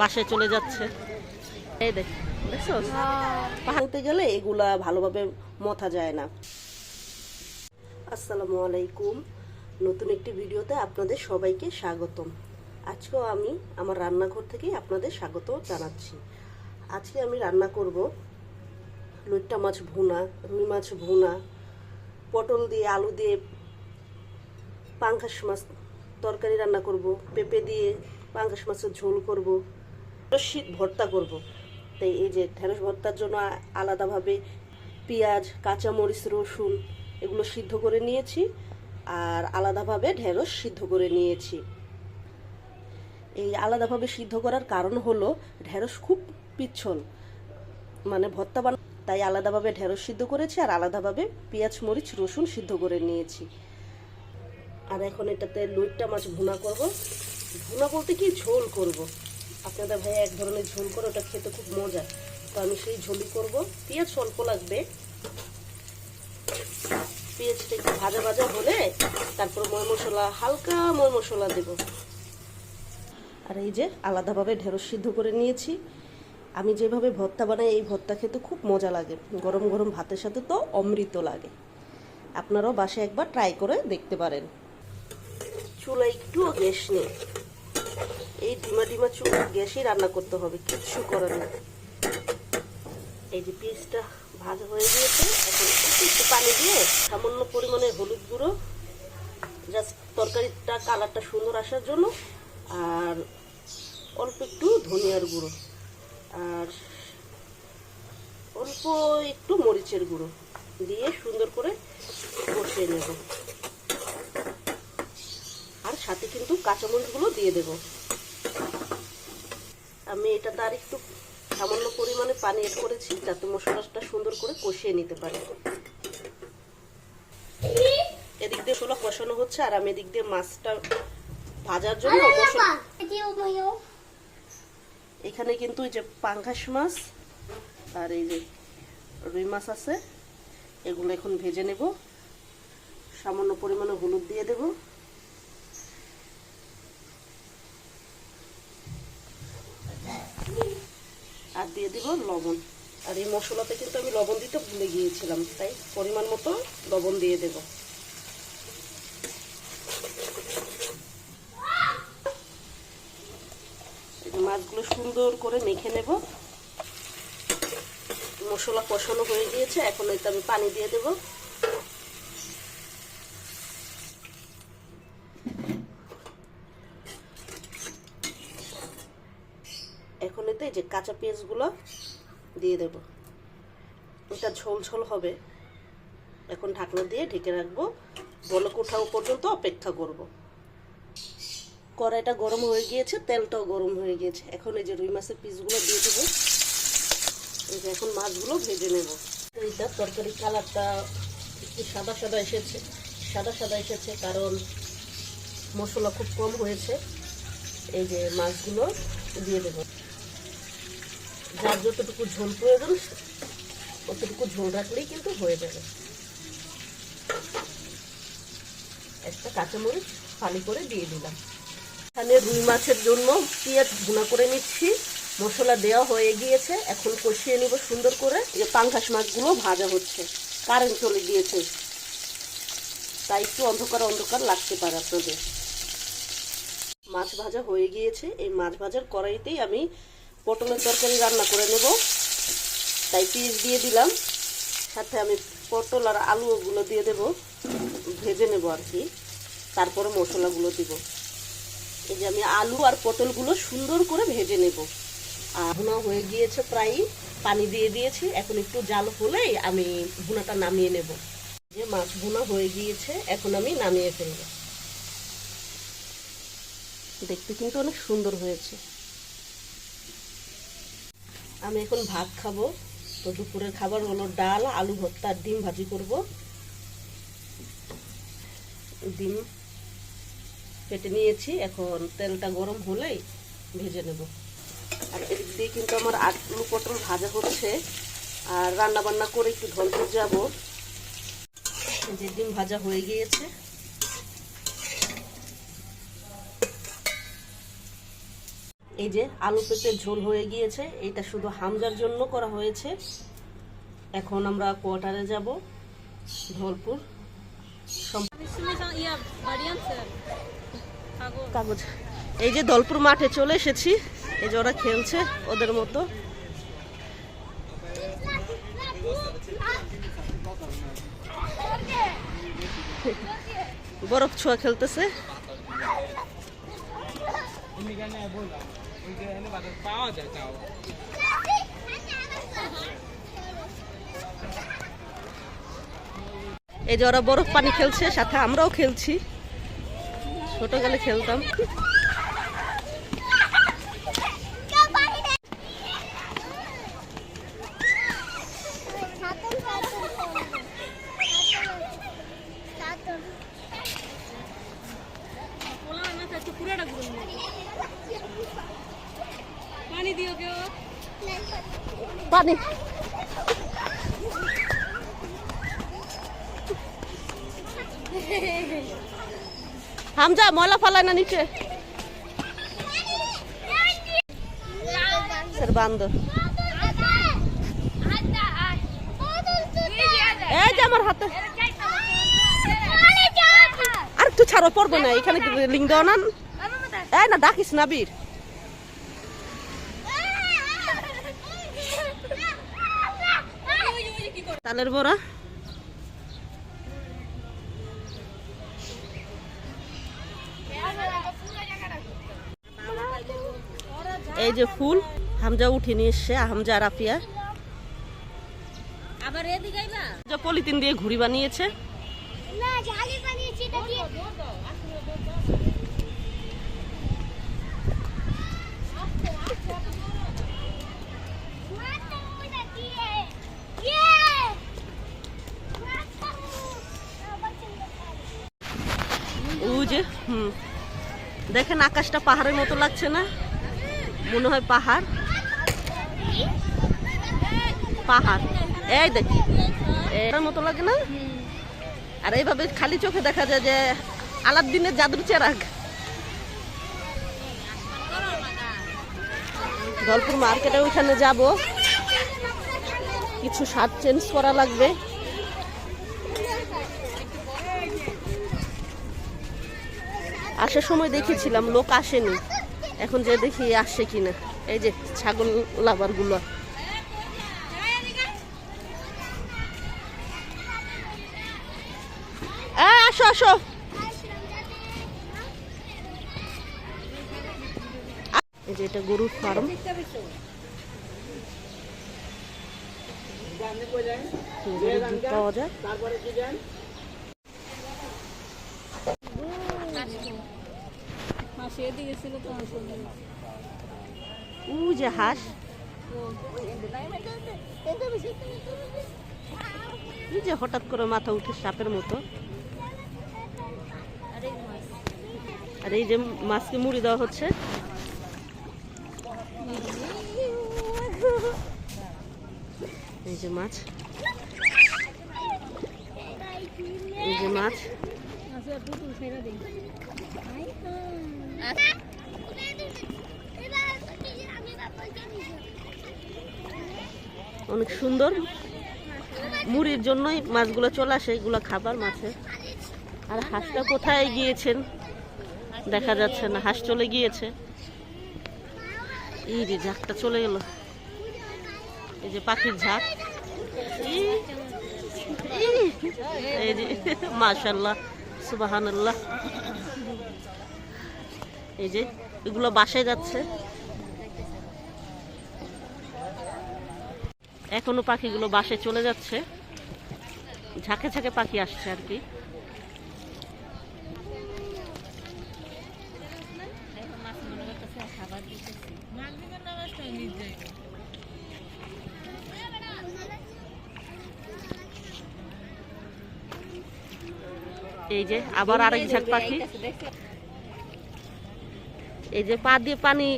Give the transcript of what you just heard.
বাসায় চলে যাচ্ছে। এই পাহাড়তে গেলে এগুলা ভালোভাবে মথা যায় না। আসসালামু আলাইকুম। নতুন একটি ভিডিওতে আপনাদের সবাইকে স্বাগতম। আজকেও আমি আমার রান্নাঘর থেকেই আপনাদের স্বাগত জানাচ্ছি। আজকে আমি রান্না করব লইট্টা মাছ ভুনা, রুই মাছ ভুনা, পটল দিয়ে আলু দিয়ে পাঙ্খাস মাছ তরকারি রান্না করব, পেঁপে দিয়ে পাঙ্খাস মাছের ঝোল করব। শীত ভর্তা করব। তাই এই যে ঢেঁড়স ভর্তার জন্য আলাদাভাবে পেঁয়াজ, কাঁচামরিচ, রসুন এগুলো সিদ্ধ করে নিয়েছি আর আলাদাভাবে ঢেঁড়স সিদ্ধ করে নিয়েছি। এই আলাদাভাবে সিদ্ধ করার কারণ হলো ঢেঁড়স খুব পিচ্ছল মানে ভর্তা বানা তাই আলাদাভাবে ঢেঁড়স সিদ্ধ করেছি আর আলাদাভাবে পেঁয়াজ, মরিচ, রসুন সিদ্ধ করে নিয়েছি। আর এখন এটাতে লইট্টা মাছ ভুনা করব। ভুনা বলতে কি? ঝোল করব। আপনাদের ভাইয়া এক ধরনের ঝোল করে, ওটা খেতে খুব মজা। তো আমি সেই ঝোলই করব। পেঁয়াজ অল্প লাগবে। পেঁয়াজটা একটু ভাজা ভাজা হলে তারপর ময় মশলা, হালকা ময় মশলা দেব। আর এই যে আলাদাভাবে ঢেঁড়স সিদ্ধ করে নিয়েছি। আমি যেভাবে ভর্তা বানাই, এই ভর্তা খেতে খুব মজা লাগে। গরম গরম ভাতের সাথে তো অমৃত লাগে। আপনারাও বাসায় একবার ট্রাই করে দেখতে পারেন। চুলা একটু গ্যাস নেই। এই ডিমা ডিমা চুলা গ্যাসেই রান্না করতে হবে, কিচ্ছু করার নেই এই যে পিসটা ভাজা হয়ে গিয়েছে, এখন একটু একটু পানি দিয়ে সামান্য পরিমাণে হলুদ গুঁড়ো, জাস্ট তরকারিটা, কালারটা সুন্দর আসার জন্য, আর অল্প একটু ধনিয়ার গুঁড়ো, আর অল্প একটু মরিচের গুঁড়ো দিয়ে সুন্দর করে কষিয়ে নেব। আর সাথে কিন্তু কাঁচামরিচগুলো দিয়ে দেব। আমি এটা তার একটু সামান্য পরিমাণে পানি এড করেছি যাতে মশলাটা সুন্দর করে কষিয়ে নিতে পারি। এদিক দিয়ে ষোলো কষানো হচ্ছে আর আমি এদিক দিয়ে মাছটা ভাজার জন্য এখানে কিন্তু এই যে পাঙ্গাস মাছ আর এই যে রুই মাছ আছে এগুলো এখন ভেজে নেব। সামান্য পরিমাণে হলুদ দিয়ে দেব আর দিয়ে দিব লবণ। আর এই মশলাতে কিন্তু আমি লবণ দিতে ভুলে গিয়েছিলাম, তাই পরিমাণ মতো লবণ দিয়ে দেব। মাছগুলো সুন্দর করে মেখে নেব। মশলা কষানো হয়ে গিয়েছে, এখন এতে আমি পানি দিয়ে দেব এখন এতে এই যে কাঁচা পেঁয়াজগুলো দিয়ে দেব। এটা ঝোল ঝোল হবে। এখন ঢাকনা দিয়ে ঢেকে রাখব। বলক ওঠাও পর্যন্ত অপেক্ষা করব। কড়াইটা গরম হয়ে গিয়েছে, তেলটাও গরম হয়ে গিয়েছে। এখন এই যে রুই মাছের পিসগুলো দিয়ে দেবো। এই যে এখন মাছগুলো ভেজে নেব। এইটা তরকারি কালারটা একটু সাদা সাদা এসেছে। সাদা সাদা এসেছে কারণ মশলা খুব কম হয়েছে। এই যে মাছগুলো দিয়ে দেবো। যার যতটুকু ঝোল প্রয়োজন অতটুকু ঝোল রাখলেই কিন্তু হয়ে যাবে। একটা কাঁচামরিচ ফালি করে দিয়ে দিলাম। এখানে রুই মাছের জন্য পেঁয়াজ ভুনা করে নিচ্ছি। মশলা দেওয়া হয়ে গিয়েছে। এখন কষিয়ে নিব সুন্দর করে। এই যে পাঙ্গাস মাছগুলো ভাজা হচ্ছে। কারেন্ট চলে গিয়েছে। তাই একটু অন্ধকার অন্ধকার লাগতে পারে আপনাদের। মাছ ভাজা হয়ে গিয়েছে। এই মাছ ভাজার কড়াইতেই আমি পটলের তরকারি রান্না করে নেব। তাই পিস দিয়ে দিলাম। সাথে আমি পটল আর আলুগুলো দিয়ে দেব। ভেজে নেব আর কি। তারপরে মশলাগুলো দিব। এই যে আমি আলু আর পটলগুলো সুন্দর করে ভেজে নেব। আর ভুনা হয়ে গিয়েছে প্রায়। পানি দিয়ে দিয়েছি। এখন একটু জাল হলেই আমি ভুনাটা নামিয়ে নেব। যে মাছ ভুনা হয়ে গিয়েছে। এখন আমি নামিয়ে ফেলব। দেখতে কিন্তু অনেক সুন্দর হয়েছে। আমি এখন ভাত খাব। তো দুপুরের খাবার হলো ডাল, আলু ভর্তা ডিম ভাজি করব। ডিম কেটে নিয়েছি, এখন তেলটা গরম হলেই ভেজে নেব। আর এদিক দিয়ে কিন্তু আমার আলু পটল ভাজা হচ্ছে, আর রান্না বান্না করে একটু ধলপুর যাব। যে ডিম ভাজা হয়ে গিয়েছে। এই যে আলু পেঁপে ঝোল হয়ে গিয়েছে এটা শুধু হামজার জন্য করা হয়েছে। এখন আমরা কোয়ার্টারে যাব, ধলপুর। কাগজ। এই যে ধলপুর মাঠে চলে এসেছি, এই যে ওরা খেলছে ওদের মতো। বরফ ছোঁয়া খেলতেছে। এই যে ওরা বরফ পানি খেলছে সাথে আমরাও খেলছি। ছোট গেলে খেলতাম। পানি হামজা ময়লা ফালায় না নিচে বান্ধ এই যে আমার হাতে আর একটু ছাড়ো পড়বে না এখানে লিঙ্গ না এই না ডাকিস না বীর তালের বড়া। এই যে ফুল হামজা উঠে নিয়ে এসছে হামজা রাফিয়া আবার এদিকে পলিথিন দিয়ে ঘুড়ি বানিয়েছে। না জালি বানিয়েছি এটা দিয়ে যে হুম। দেখেন আকাশটা পাহাড়ের মতো লাগছে না? মনে হয় পাহাড়। পাহাড়। এই দেখি। এটার মতো লাগে না? আর এইভাবে খালি চোখে দেখা যায় যে আলাদিনের জাদুর চেরাগ। ধলপুর মার্কেটে ওইখানে যাব। কিছু শার্ট চেঞ্জ করা লাগবে। আসার সময় দেখেছিলাম লোক আসেনি। এখন যে দেখি আসছে কিনা। এই যে ছাগল লাভারগুলো আসো আসো। এই যে এটা গরুর ফার্ম। পাওয়া যায়। যে হাঁস। এই যে হঠাৎ করে মাথা উঠে সাপের মতো। আর এই যে মাছকে মুড়ি দেওয়া হচ্ছে। এই যে মাছ। এই যে মাছ। অনেক সুন্দর। মুড়ির জন্যই মাছগুলো চলে আসে, এগুলো খাবার মাছের আর হাঁসটা কোথায় গিয়েছেন? দেখা যাচ্ছে না, হাঁস চলে গিয়েছে। এই যে ঝাঁকটা চলে গেল এই যে পাখির ঝাঁক। এই যে মাশাল্লাহ সুবাহান্লাহ এই যে, এগুলো বাসায় যাচ্ছে। এখনও পাখিগুলো বাসে চলে যাচ্ছে। ঝাঁকে ঝাঁকে পাখি আসছে আর কি। এই যে আবার আরেক ঝাঁক পাখি। এই যে পা দিয়ে পানি